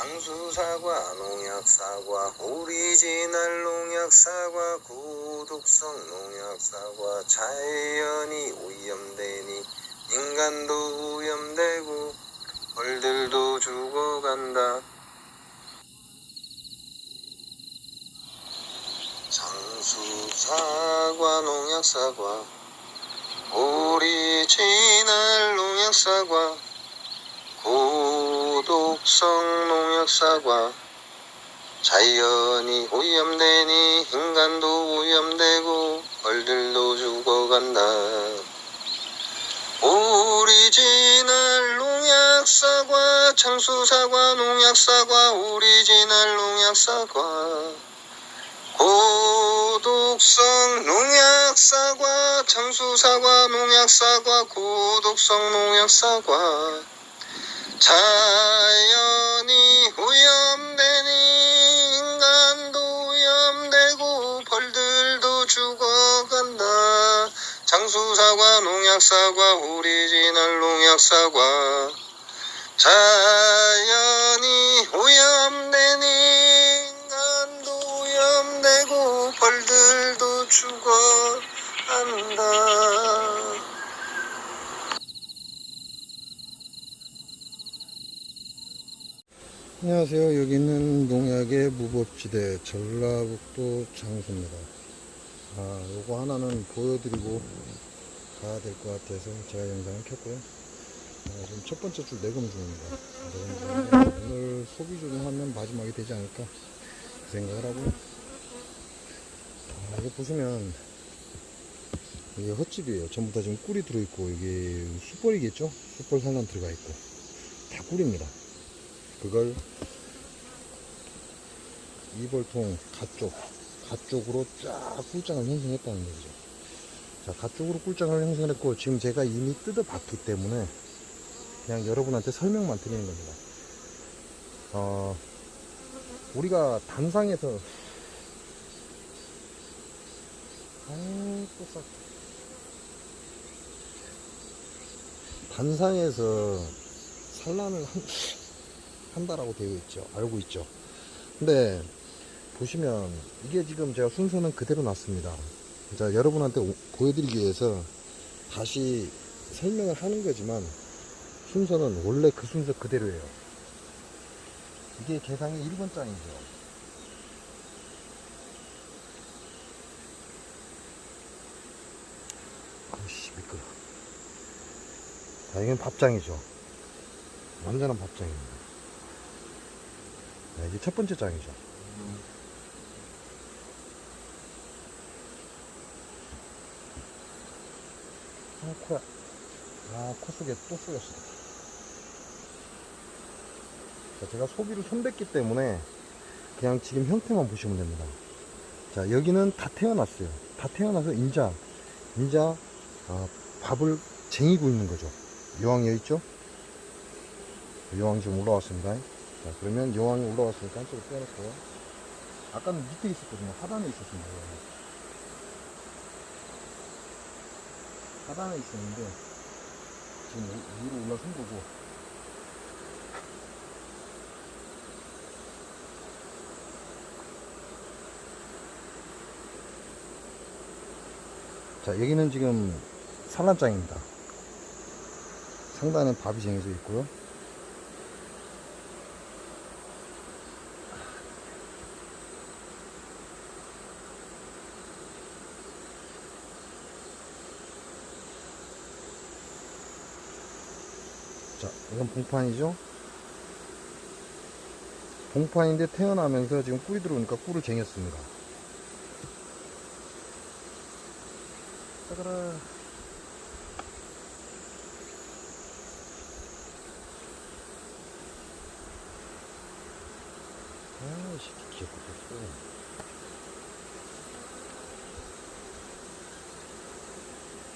장수사과, 농약사과, 오리지널 농약사과, 고독성 농약사과, 자연이 오염되니 인간도 오염되고 벌들도 죽어간다. 장수사과, 농약사과, 오리지널 농약사과, 고독성 농약사과. 자연이 오염되니 인간도 오염되고 벌들도 죽어간다. 오리지널 농약사과 장수사과 농약사과 오리지널 농약사과. 고독성 농약사과 장수사과 농약사과 고독성 농약사과 자연이 오염되니 인간도 오염되고 벌들도 죽어간다. 장수사과 농약사과 오리지널 농약사과. 자연이 오염되니 인간도 오염되고 벌들도 죽어간다 안녕하세요. 여기는 농약의 무법지대 전라북도 장수입니다. 아, 요거 하나는 보여드리고 가야 될 것 같아서 제가 영상을 켰고요. 아, 지금 첫 번째 줄 내금 중입니다. 내금 중인데 오늘 소비 조정하면 마지막이 되지 않을까 그 생각을 하고요. 아, 이거 보시면 이게 헛집이에요. 전부 다 지금 꿀이 들어있고 이게 숯벌이겠죠? 숯벌 산란 들어가 있고 다 꿀입니다. 그걸 이벌통 가쪽, 가쪽으로 쫙 꿀장을 형성했다는 얘기죠. 자, 가쪽으로 꿀장을 형성했고, 지금 제가 이미 뜯어 봤기 때문에 그냥 여러분한테 설명만 드리는 겁니다. 어, 우리가 단상에서, 아유, 또 싹. 단상에서 산란을 한, 한다라고 되어 있죠. 알고 있죠. 근데 보시면 이게 지금 제가 순서는 그대로 놨습니다. 자, 여러분한테 오- 보여드리기 위해서 다시 설명을 하는 거지만 순서는 원래 그 순서 그대로예요. 이게 개상이 1번 장이죠. 아이씨, 미끄러. 자, 이건 밥장이죠. 완전한 밥장입니다. 네, 이게 첫 번째 장이죠. 아, 코야. 아, 코 속에 또 쏘였어. 자, 제가 소비를 손댔기 때문에 그냥 지금 형태만 보시면 됩니다. 자, 여기는 다 태어났어요. 다 태어나서 인자, 인자, 아, 밥을 쟁이고 있는 거죠. 여왕 여기 있죠? 여왕이 지금 올라왔습니다. 자, 그러면 여왕이 올라왔으니까 한쪽으로 빼놓고. 아까는 밑에 있었거든요. 하단에 있었습니다. 하단에 있었는데, 지금 위- 위로 올라선 거고. 자, 여기는 지금 산란장입니다. 상단에 밥이 쟁여져 있고요. 자, 이건 봉판이죠? 봉판인데 태어나면서 지금 꿀이 들어오니까 꿀을 쟁였습니다. 따가라. 귀엽고 또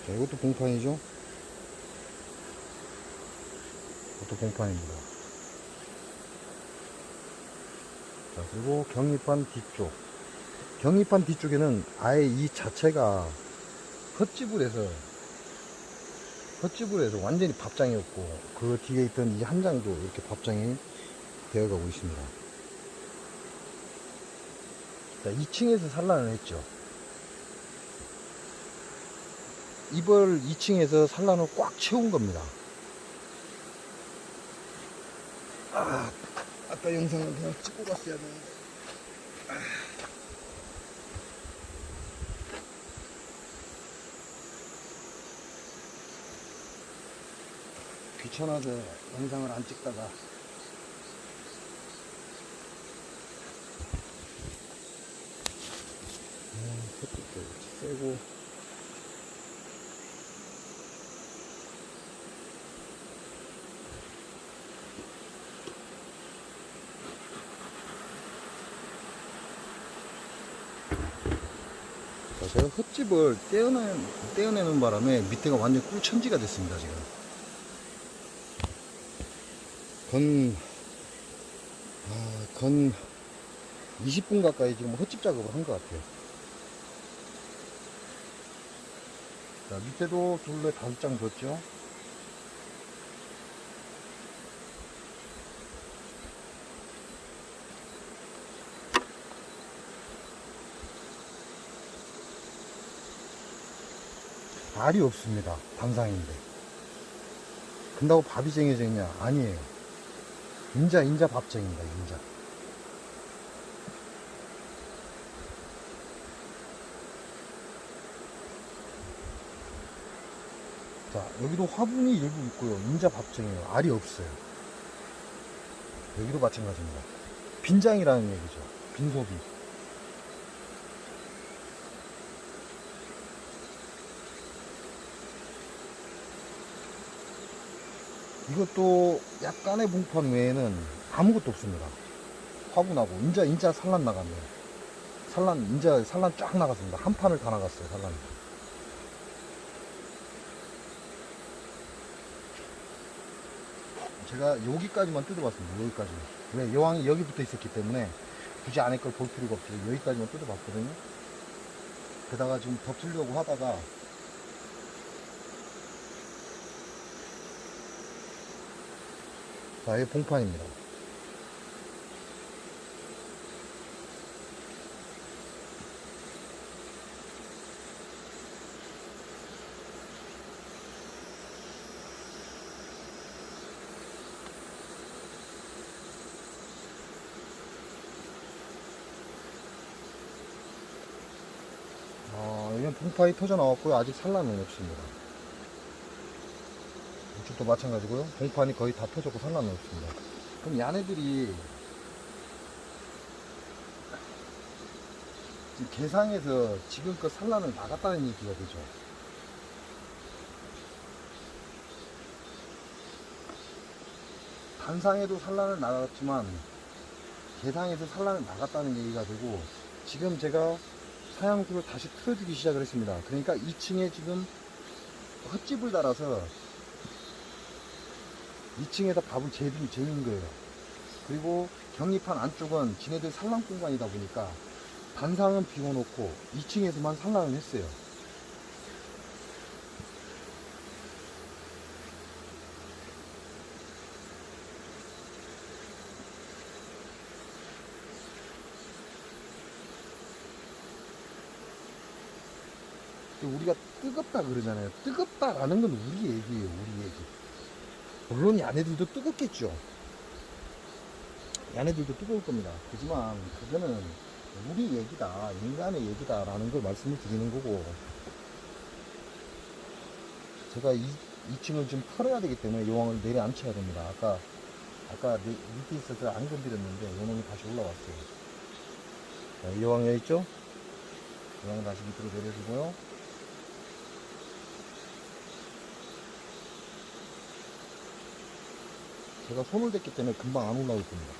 자, 이것도 봉판이죠? 이것도 봉판입니다. 자, 그리고 경립판 뒤쪽. 경립판 뒤쪽에는 아예 이 자체가 헛집을 해서, 헛집을 해서 완전히 밥장이었고, 그 뒤에 있던 이 한 장도 이렇게 밥장이 되어가고 있습니다. 자, 2층에서 산란을 했죠. 이걸 2층에서 산란을 꽉 채운 겁니다. 아까 영상을 그냥 찍고 갔어야 되는데. 귀찮아서 영상을 안 찍다가. 음, 햇빛도 세고 제가 흙집을 떼어내는, 떼어내는 바람에 밑에가 완전 꿀천지가 됐습니다 지금 건, 아, 건 20분 가까이 지금 헛집 작업을 한 것 같아요. 자, 밑에도 둘레 다섯 장 뒀죠. 알이 없습니다. 단상인데. 근다고 밥이 쟁여져 있냐? 아니에요. 인자, 인자 밥쟁입니다, 인자. 자, 여기도 화분이 일부 있고요. 인자 밥쟁이에요. 알이 없어요. 여기도 마찬가지입니다. 빈장이라는 얘기죠. 빈소비. 이것도 약간의 봉판 외에는 아무것도 없습니다. 화분하고 인자 인자 산란 나갔네요. 산란 인자 산란 쫙 나갔습니다. 한 판을 다 나갔어요. 산란. 제가 여기까지만 뜯어봤습니다. 여기까지. 왜 여왕이 여기 붙어 있었기 때문에 굳이 안에 걸 볼 필요가 없죠. 여기까지만 뜯어봤거든요. 게다가 지금 덮으려고 하다가 자, 이 봉판입니다. 어, 여기는 봉판이 터져 나왔고요. 아직 산란은 없습니다. 이쪽도 마찬가지고요. 봉판이 거의 다 터졌고 산란은 없습니다. 그럼 얘네들이 지금 개상에서 지금껏 산란을 나갔다는 얘기가 되죠. 단상에도 산란을 나갔지만 개상에서 산란을 나갔다는 얘기가 되고 지금 제가 사양수를 다시 틀어주기 시작을 했습니다. 그러니까 2층에 지금 헛집을 달아서 2층에다 밥을 재빈, 재는 거예요. 그리고 격리판 안쪽은 지네들 산란 공간이다 보니까 단상은 비워놓고 2층에서만 산란을 했어요. 우리가 뜨겁다 그러잖아요. 뜨겁다라는 건 우리 얘기예요, 우리 얘기. 물론 야네들도 뜨겁겠죠. 야네들도 뜨거울 겁니다. 하지만 그거는 우리 얘기다, 인간의 얘기다라는 걸 말씀을 드리는 거고, 제가 이, 2층을 좀 털어야 되기 때문에 요왕을 내려앉혀야 됩니다. 아까, 아까 내- 밑에 있어서 안 건드렸는데, 요놈이 다시 올라왔어요. 자, 이 요왕 여기 있죠? 요왕 다시 밑으로 내려주고요. 제가 손을 댔기 때문에 금방 안 올라올 겁니다.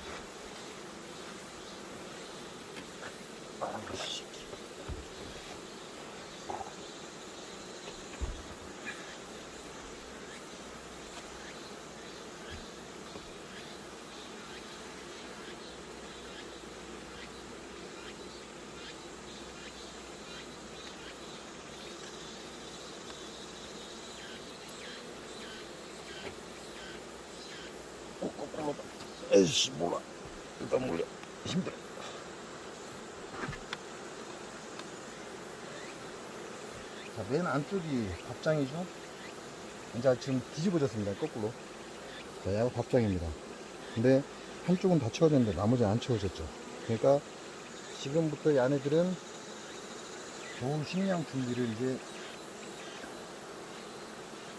에이씨 몰라. 일단 몰려. 힘들어. 자 맨 안쪽이 밥장이죠? 이제 지금 뒤집어졌습니다 거꾸로. 자 야가 밥장입니다. 근데 한쪽은 다 채워졌는데 나머지는 안 채워졌죠. 그러니까 지금부터 이 안에들은 좋은 식량 준비를 이제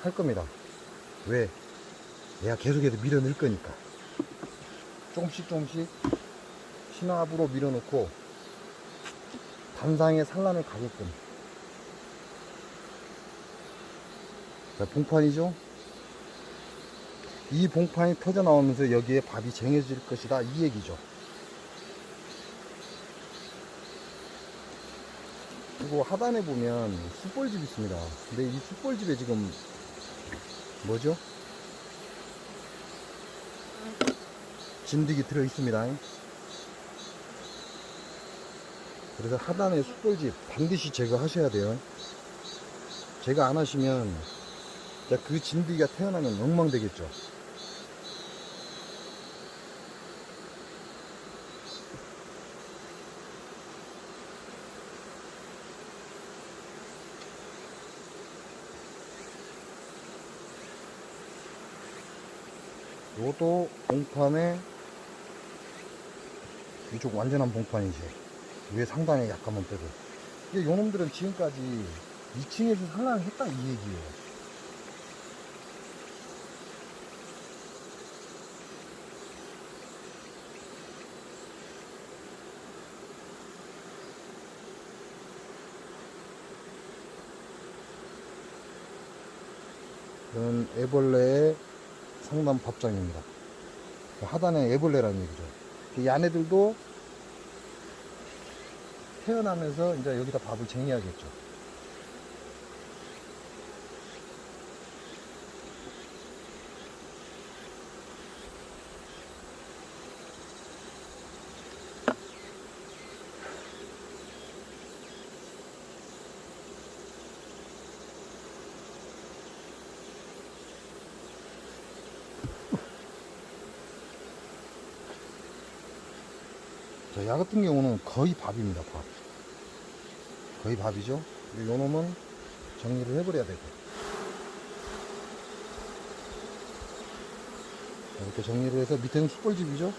할 겁니다. 왜? 내가 계속해서 밀어 넣을 거니까 조금씩 조금씩 신압으로 밀어넣고 단상에 산란을 가게끔. 자 봉판이죠? 이 봉판이 터져 나오면서 여기에 밥이 쟁여질 것이다. 이 얘기죠. 그리고 하단에 보면 숯벌집 있습니다. 근데 이 숯벌집에 지금 뭐죠? 진드기 들어 있습니다. 그래서 하단에 숯돌집 반드시 제거하셔야 돼요. 제거 안 하시면 자, 그 진드기가 태어나면 엉망되겠죠. 요도 봉판에 이쪽 완전한 봉판이지 위에 상단에 약간만 빼고 근데 요놈들은 지금까지 2층에서 산란을 했다 이 얘기예요 이건 애벌레의 상단 밥장입니다. 하단에 애벌레라는 얘기죠. 이 안에들도 태어나면서 이제 여기다 밥을 쟁여야겠죠. 자, 야 같은 경우는 거의 밥입니다, 밥. 거의 밥이죠. 요 놈은 정리를 해버려야 되고. 자, 이렇게 정리를 해서 밑에는 숯벌집이죠.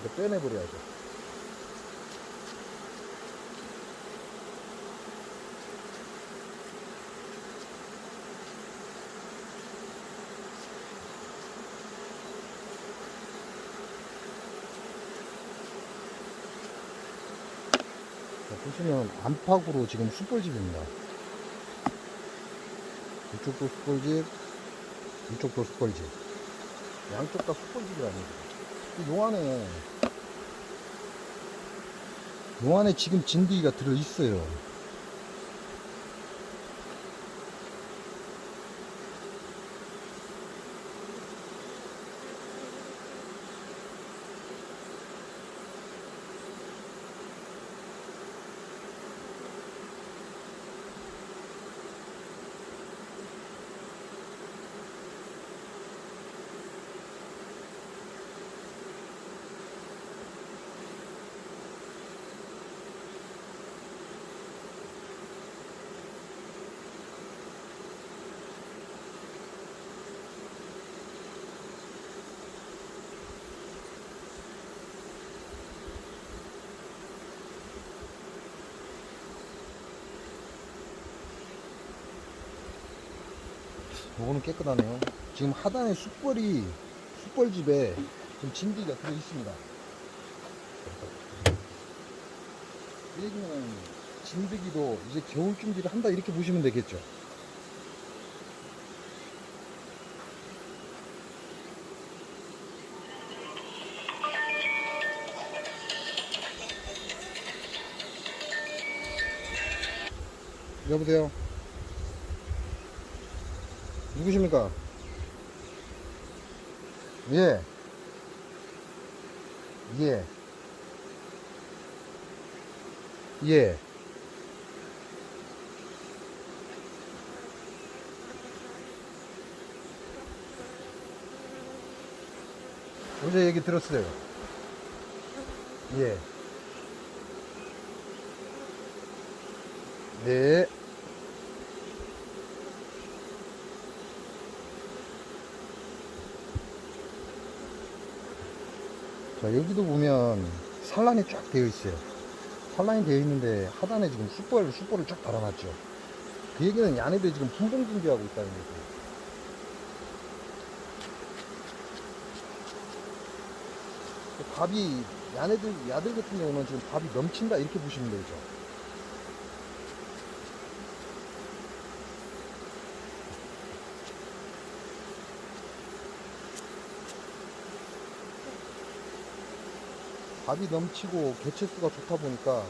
이거 빼내버려야죠. 자, 보시면 안팎으로 지금 숯벌집입니다. 이쪽도 숯벌집, 이쪽도 숯벌집. 양쪽 다 숯벌집이라는 얘기죠. 요 안에, 요 안에 지금 진드기가 들어있어요. 요거는 깨끗하네요. 지금 하단에 숯벌이, 숯벌집에 지금 진드기가 들어 있습니다. 이 얘기는 진드기도 이제 겨울 준비를 한다 이렇게 보시면 되겠죠. 여보세요? 누구십니까? 예. 예. 예. 어제 얘기 들었어요. 예. 네. 자, 여기도 보면 산란이 쫙 되어 있어요. 산란이 되어 있는데 하단에 지금 숯벌, 숯벌을 쫙 달아놨죠. 그 얘기는 야네들이 지금 분봉 준비하고 있다는 거죠. 밥이 야네들 야들 같은 경우는 지금 밥이 넘친다 이렇게 보시면 되죠. 밥이 넘치고 개체수가 좋다 보니까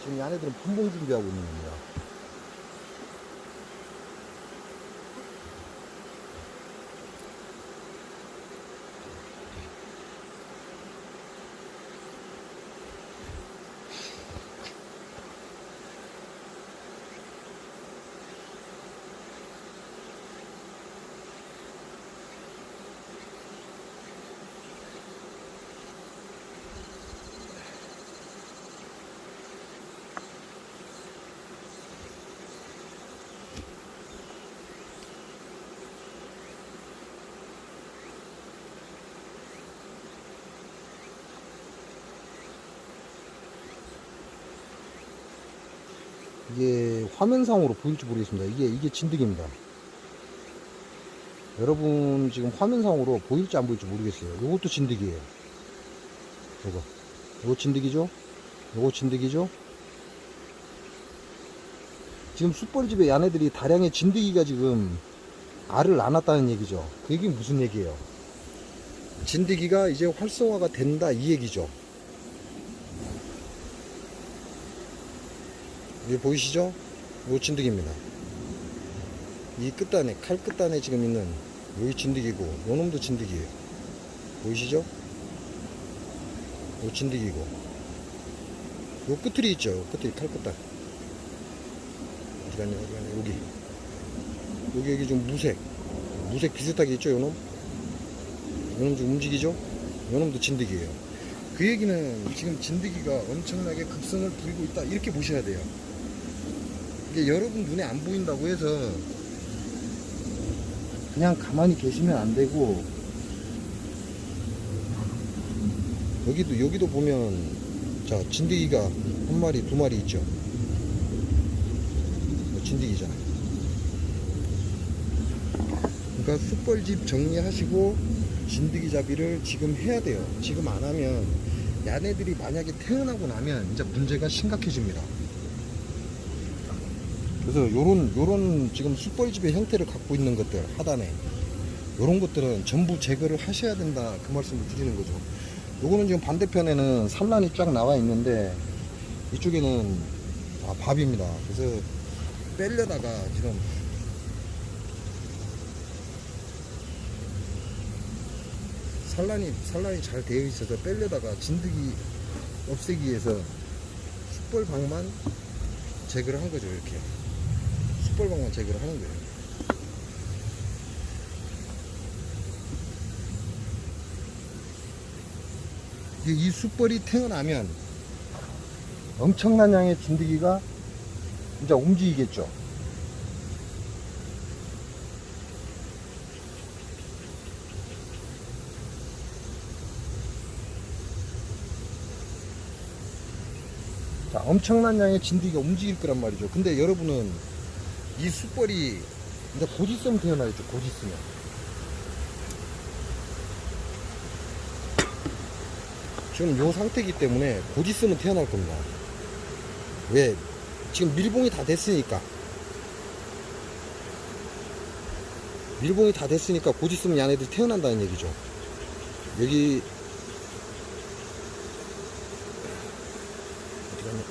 지금 야네들은 분봉 준비하고 있는 겁니다. 이게 화면상으로 보일지 모르겠습니다. 이게 이게 진드기입니다. 여러분 지금 화면상으로 보일지 안 보일지 모르겠어요. 이것도 진드기예요. 요거 요거 진드기죠? 요거 진드기죠? 지금 숯벌집에 야네들이 다량의 진드기가 지금 알을 낳았다는 얘기죠. 그 얘기는 무슨 얘기예요? 진드기가 이제 활성화가 된다 이 얘기죠. 여기 보이시죠? 요 진드기입니다. 이 끝단에, 칼 끝단에 지금 있는 여기 진드기고, 요 놈도 진드기예요. 보이시죠? 요 진드기고, 요 끝들이 있죠? 요 끝들이 칼 끝단. 어디 갔냐, 어디 갔냐, 여기. 여기, 여기 좀 무색. 무색 비슷하게 있죠, 요 놈? 요놈 좀 움직이죠? 요 놈도 진드기예요. 그 얘기는 지금 진드기가 엄청나게 급성을 부리고 있다. 이렇게 보셔야 돼요. 이게 여러분 눈에 안 보인다고 해서 그냥 가만히 계시면 안 되고 여기도 여기도 보면 자 진드기가 한 마리 두 마리 있죠? 이거 진드기잖아요. 그러니까 숯벌집 정리하시고 진드기 잡이를 지금 해야 돼요. 지금 안 하면 야네들이 만약에 태어나고 나면 이제 문제가 심각해집니다 그래서 요런 요런 지금 숯벌집의 형태를 갖고 있는 것들 하단에 요런 것들은 전부 제거를 하셔야 된다 그 말씀을 드리는 거죠. 요거는 지금 반대편에는 산란이 쫙 나와 있는데 이쪽에는 아, 밥입니다. 그래서 빼려다가 지금 산란이 산란이 잘 되어 있어서 빼려다가 진드기 없애기 위해서 숯벌 방만 제거를 한 거죠 이렇게 숯벌방만 제거를 하는 거예요. 이 숯벌이 태어나면 엄청난 양의 진드기가 이제 움직이겠죠. 자, 엄청난 양의 진드기가 움직일 거란 말이죠. 근데 여러분은 이 숯벌이 이제 곧 있으면 태어나야죠. 곧 있으면. 지금 요 상태이기 때문에 곧 있으면 태어날 겁니다. 왜? 지금 밀봉이 다 됐으니까. 밀봉이 다 됐으니까 곧 있으면 얘네들이 태어난다는 얘기죠. 여기 어디 갔냐?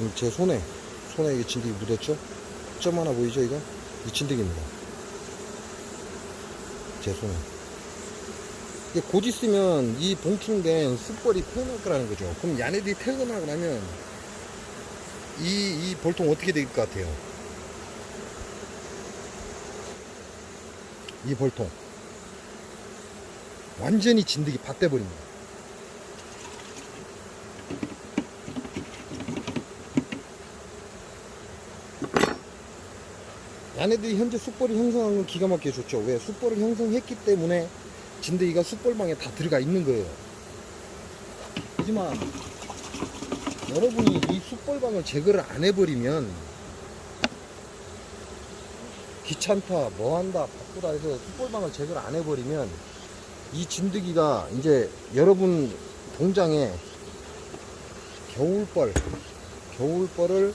지금 제 손에 손에 이게 진드기 묻었죠? 점 하나 보이죠 이거? 이 진드기입니다 제 손에 이게 곧 있으면 이 봉충된 숯벌이 태어날 거라는 거죠 그럼 야네들이 태어나고 나면 이, 이 볼통 어떻게 될 것 같아요? 이 볼통. 완전히 진드기 밭대버립니다. 얘네들이 현재 숯벌을 형성한 건 기가 막히게 좋죠. 왜? 숯벌을 형성했기 때문에 진드기가 숯벌방에 다 들어가 있는 거예요. 하지만 여러분이 이 숯벌방을 제거를 안 해버리면 귀찮다, 뭐한다, 바쁘다 해서 숯벌방을 제거를 안 해버리면 이 진드기가 이제 여러분 공장에 겨울벌, 겨울벌을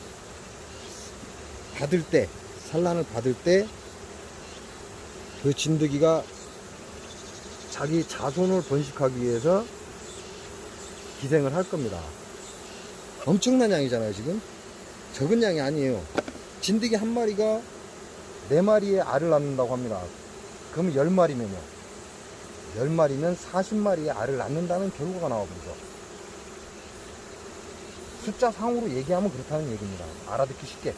받을 때, 산란을 받을 때 그 진드기가 자기 자손을 번식하기 위해서 기생을 할 겁니다. 엄청난 양이잖아요, 지금. 적은 양이 아니에요. 진드기 한 마리가 네 마리의 알을 낳는다고 합니다. 그럼 10마리면요. 10마리면 40마리의 알을 낳는다는 결과가 나와버리죠. 숫자 상으로 얘기하면 그렇다는 얘기입니다. 알아듣기 쉽게.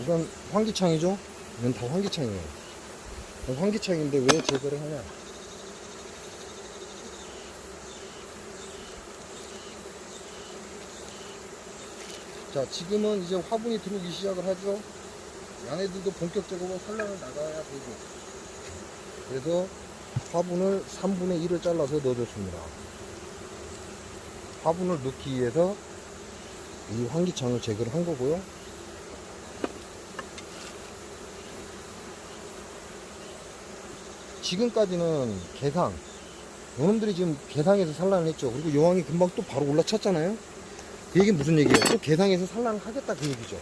이건 환기창이죠? 이건 다 환기창이에요. 환기창인데 왜 제거를 하냐? 자, 지금은 이제 화분이 들어오기 시작을 하죠. 양애들도 본격적으로 산란을 나가야 되고. 그래서 화분을 3분의 1을 잘라서 넣어줬습니다. 화분을 넣기 위해서 이 환기창을 제거를 한 거고요. 지금까지는 개상 요놈들이 지금 개상에서 산란을 했죠. 그리고 여왕이 금방 또 바로 올라쳤잖아요. 그 얘기는 무슨 얘기예요? 또 개상에서 산란을 하겠다 그 얘기죠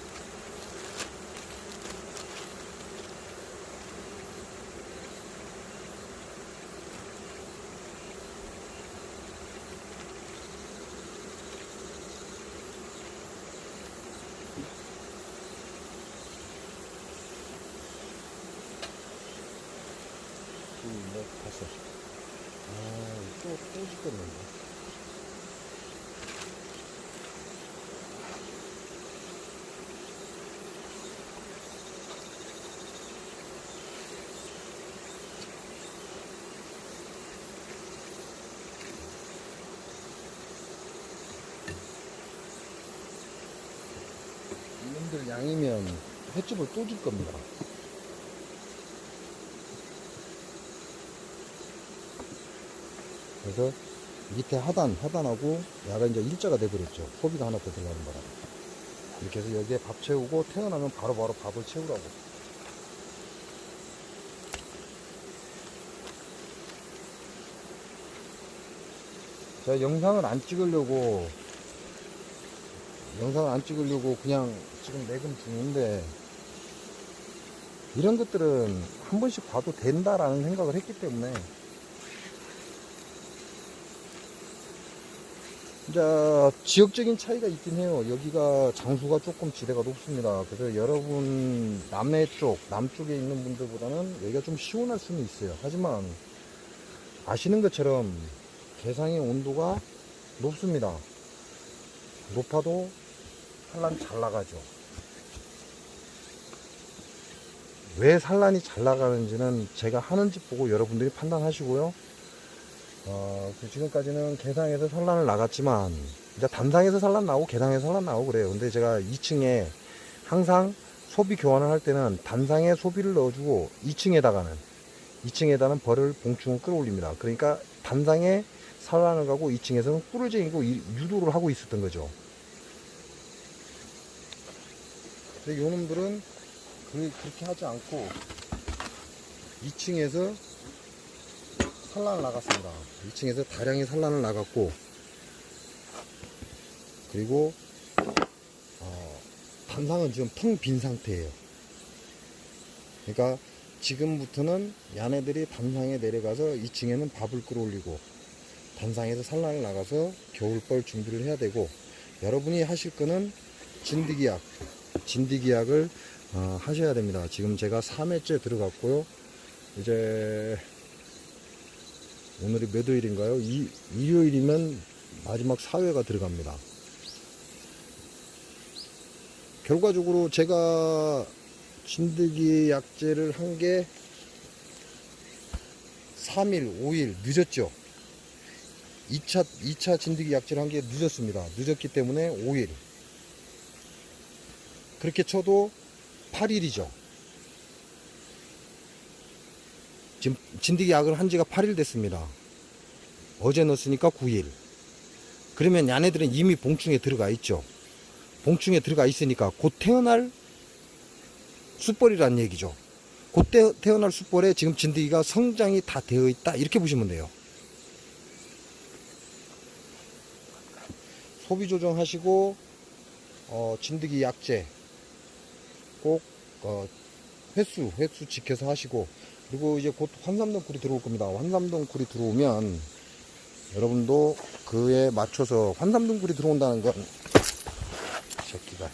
죽겠는데. 이놈들 양이면 횟집을 또 줄 겁니다. 그래서 밑에 하단, 하단하고 야가 이제 일자가 돼버렸죠. 소비가 하나 더 들어가는 바람에. 이렇게 해서 여기에 밥 채우고 태어나면 바로 바로 밥을 채우라고. 제가 영상을 안 찍으려고, 영상을 안 찍으려고 그냥 지금 내금 중인데, 이런 것들은 한 번씩 봐도 된다라는 생각을 했기 때문에, 자, 지역적인 차이가 있긴 해요. 여기가 장수가 조금 지대가 높습니다. 그래서 여러분, 남해 쪽, 남쪽에 있는 분들보다는 여기가 좀 시원할 수는 있어요. 하지만, 아시는 것처럼 개상의 온도가 높습니다. 높아도 산란이 잘 나가죠. 왜 산란이 잘 나가는지는 제가 하는 집 보고 여러분들이 판단하시고요. 어, 그 지금까지는 개상에서 산란을 나갔지만, 이제 단상에서 산란 나오고 개상에서 산란 나오고 그래요. 근데 제가 2층에 항상 소비 교환을 할 때는 단상에 소비를 넣어주고 2층에다가는, 2층에다는 벌을 봉충을 끌어올립니다. 그러니까 단상에 산란을 가고 2층에서는 꿀을 쟁이고 이- 유도를 하고 있었던 거죠. 근데 요 놈들은 그, 그렇게 하지 않고 2층에서 산란을 나갔습니다. 2층에서 다량의 산란을 나갔고 그리고 어, 단상은 지금 텅 빈 상태예요. 그러니까 지금부터는 야네들이 단상에 내려가서 2층에는 밥을 끌어올리고 단상에서 산란을 나가서 겨울벌 준비를 해야 되고 여러분이 하실 거는 진드기약 진드기약을 어, 하셔야 됩니다. 지금 제가 3회째 들어갔고요. 이제 오늘이 몇 요일인가요? 이, 일요일이면 마지막 사회가 들어갑니다. 결과적으로 제가 진드기 약재를 한 게 3일, 5일 늦었죠. 2차, 2차 진드기 약재를 한 게 늦었습니다. 늦었기 때문에 5일. 그렇게 쳐도 8일이죠. 지금 진드기 약을 한 지가 8일 됐습니다. 어제 넣었으니까 9일. 그러면 얘네들은 이미 봉충에 들어가 있죠. 봉충에 들어가 있으니까 곧 태어날 숯벌이란 얘기죠. 곧 태- 태어날 숯벌에 지금 진드기가 성장이 다 되어 있다. 이렇게 보시면 돼요. 소비 조정하시고 어, 진드기 약재 꼭 어, 횟수 횟수 지켜서 하시고 그리고 이제 곧 환삼동 굴이 들어올 겁니다. 환삼동 굴이 들어오면 여러분도 그에 맞춰서 환삼동 굴이 들어온다는 건 새끼가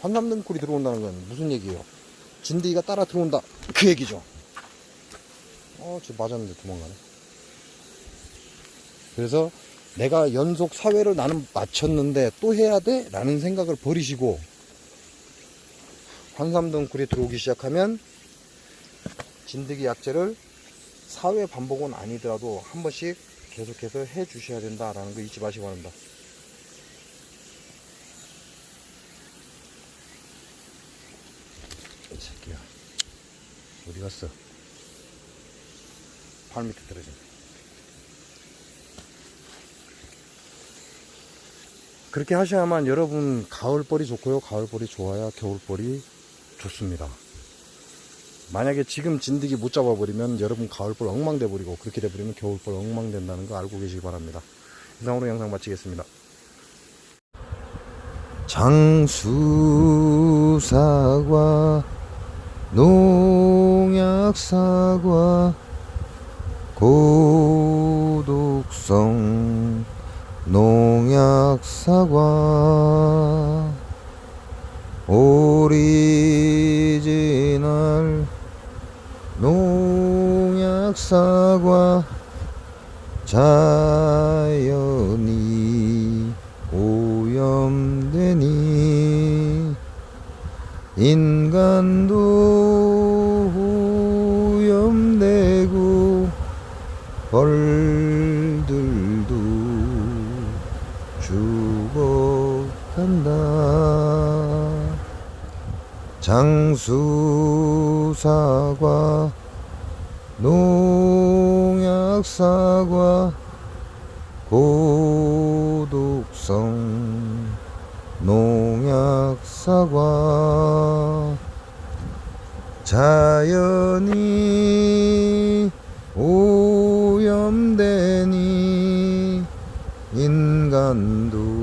환삼동 굴이 들어온다는 건 무슨 얘기예요? 진드기가 따라 들어온다 그 얘기죠. 어, 저 맞았는데 도망가네. 그래서 내가 연속 사회를 나는 마쳤는데 또 해야 돼? 라는 생각을 버리시고 환삼동 굴이 들어오기 시작하면 진드기 약재를 사회 반복은 아니더라도 한 번씩 계속해서 해 주셔야 된다라는 거 잊지 마시기 바랍니다. 이 새끼야. 어디 갔어? 발 밑에 떨어져. 그렇게 하셔야만 여러분 가을벌이 좋고요. 가을벌이 좋아야 겨울벌이 좋습니다. 만약에 지금 진드기 못 잡아버리면 여러분 가을벌 엉망돼 버리고 그렇게 돼버리면 겨울벌 엉망된다는 거 알고 계시기 바랍니다. 이상으로 영상 마치겠습니다. 장수사과 농약사과 고독성 농약사과 오리지널 농약사과 자연이 오염되니 인간도 장수사과 농약사과 고독성 농약사과 자연이 오염되니 인간도